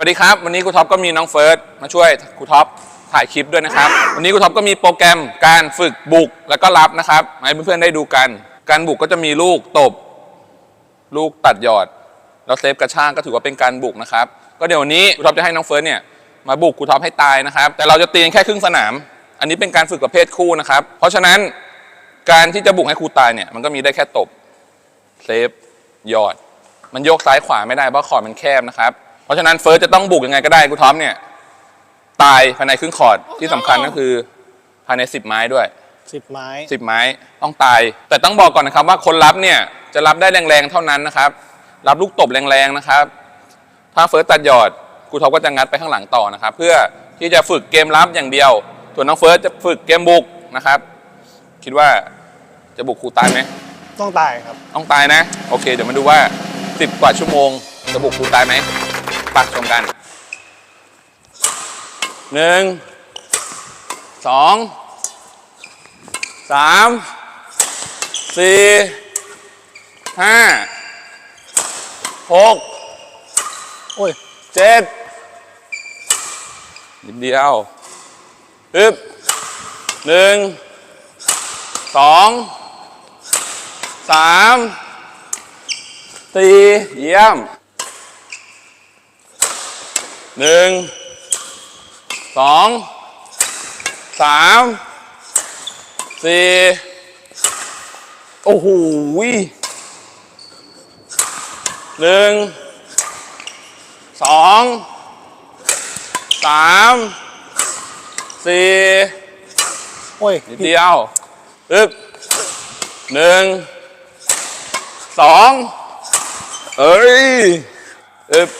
สวัสดีครับ วันนี้ครูท็อปก็มีน้องเฟิร์สมาช่วยครูท็อปถ่ายคลิปด้วยนะครับ วันนี้ครูท็อปก็มีโปรแกรมการฝึกบุกแล้วก็รับนะครับมาให้เพื่อนๆได้ดูกัน การบุกก็จะมีลูกตบ ลูกตัดหยอด แล้วเซฟกระชากก็ถือว่าเป็นการบุกนะครับ ก็เดี๋ยววันนี้ครูท็อปจะให้น้องเฟิร์สเนี่ยมาบุกครูท็อปให้ตายนะครับ แต่เราจะตีนแค่ครึ่งสนาม อันนี้เป็นการฝึกประเภทคู่นะครับ เพราะฉะนั้นการที่จะบุกให้ครูตายเนี่ยมันก็มีได้แค่ตบเซฟหยอด มันโยกซ้ายขวาไม่ได้เพราะคอร์ดมันแคบนะครับ เพราะฉะนั้นเฟิร์สจะต้องบุกยังไงก็ได้ครูท็อปเนี่ย ตายภายในครึ่งคอร์ดที่สำคัญก็คือภายใน 10 ไม้ด้วย สิบไม้ 10 ไม้ต้องตาย แต่ต้องบอกก่อนนะครับว่าคนรับเนี่ยจะรับได้แรงๆเท่านั้นนะครับ รับลูกตบแรงๆนะครับ ถ้าเฟิร์สตัดหยอดครูท็อปก็จะงัดไปข้างหลังต่อนะครับ เพื่อที่จะฝึกเกมรับอย่างเดียว ส่วนน้องเฟิร์สจะฝึกเกมบุกนะครับ คิดว่าจะบุกครูตายไหม ต้องตายครับ ต้องตายนะ โอเค เดี๋ยวมาดูว่า 10 กว่าชั่วโมงจะบุกครูตายไหม ปักชมกันหนึ่งสองสามสี่ห้าหกโอ้ยเจ็ดนิดเดียวอึบหนึ่งสองสามสี่เยี่ยม หนึ่งสองสามสี่โอ้โหหนึ่งสองสามสี่โอ้ยนิดเดียวอึบหนึ่งสองเอ้ยอึบ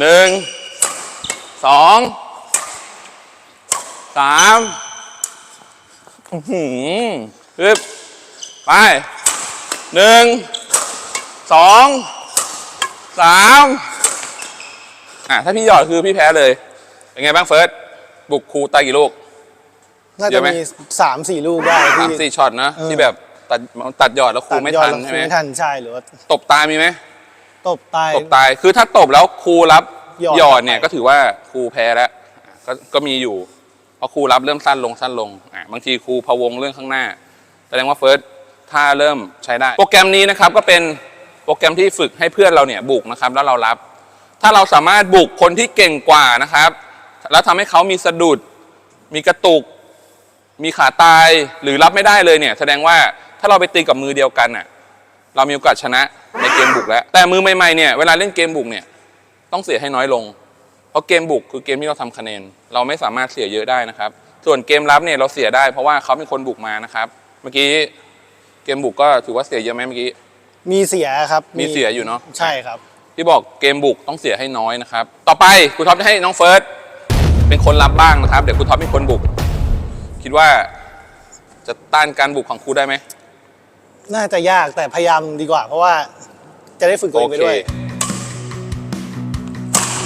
หนึ่งสองสามอื้อหืออึบไปหนึ่งสองสามอะถ้าพี่หยอดคือพี่แพ้เลย เป็นไงบ้างเฟิร์สบุกครูตายกี่ลูก น่าเยจะอะไหม มีสามสี่ลูกได้สามที่ สี่ช็อตนะ เออ ที่แบบตัดตัดหยอดแล้วครูตัดไม่ยอทัดนแล้วใช่ครูไหมไม่ทันใช่หรือว่าตบตายมีไหม ตบตาย ตบตาย คือถ้าตบแล้วครูรับหยอดหยอดเนี่ย ไป ก็ถือว่าครูแพ้แล้วก็ก็มีอยู่เพราะครูรับเริ่มสั้นลงสั้นลงอะบางทีครูพะวงเรื่องข้างหน้า แสดงว่าเฟิร์สถ้าเริ่มใช้ได้ โปรแกรมนี้นะครับก็เป็นโปรแกรมที่ฝึกให้เพื่อนเราเนี่ยบุกนะครับแล้วเรารับ ถ้าเราสามารถบุกคนที่เก่งกว่านะครับ แล้วทำให้เขามีสะดุด มีกระตุก มีขาตายหรือรับไม่ได้เลยเนี่ย แสดงว่าถ้าเราไปตีกับมือเดียวกันน่ะ เรามีโอกาสชนะใน เกมบุกแล้ว แต่มือใหม่ๆเนี่ยเวลาเล่นเกมบุกเนี่ยต้องเสียให้น้อยลง เพราะเกมบุกคือเกมที่เราทำคะแนน เราไม่สามารถเสียเยอะได้นะครับ ส่วนเกมรับเนี่ยเราเสียได้เพราะว่าเขาเป็นคนบุกมานะครับ เมื่อกี้เกมบุกก็ถือว่าเสียเยอะไหมเมื่อกี้ มีเสียครับ มีเสียอยู่เนอะใช่ครับ ที่บอกเกมบุกต้องเสียให้น้อยนะครับ ต่อไปครูท็อปจะให้น้องเฟิร์สเป็นคนรับบ้างนะครับ เดี๋ยวครูท็อปเป็นคนบุก คิดว่าจะต้านการบุกของครูได้ไหม น่าจะยากแต่พยายามดีกว่า เพราะว่า จะได้ฝึกตัวเองไปด้วย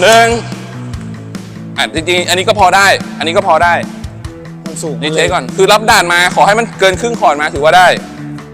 หนึ่งอะจริงๆ อันนี้ก็พอได้ อันนี้ก็พอได้มันสูงนี่เทสก่อน คือรับด่านมาขอให้มันเกินครึ่งคอร์ดมาถือว่าได้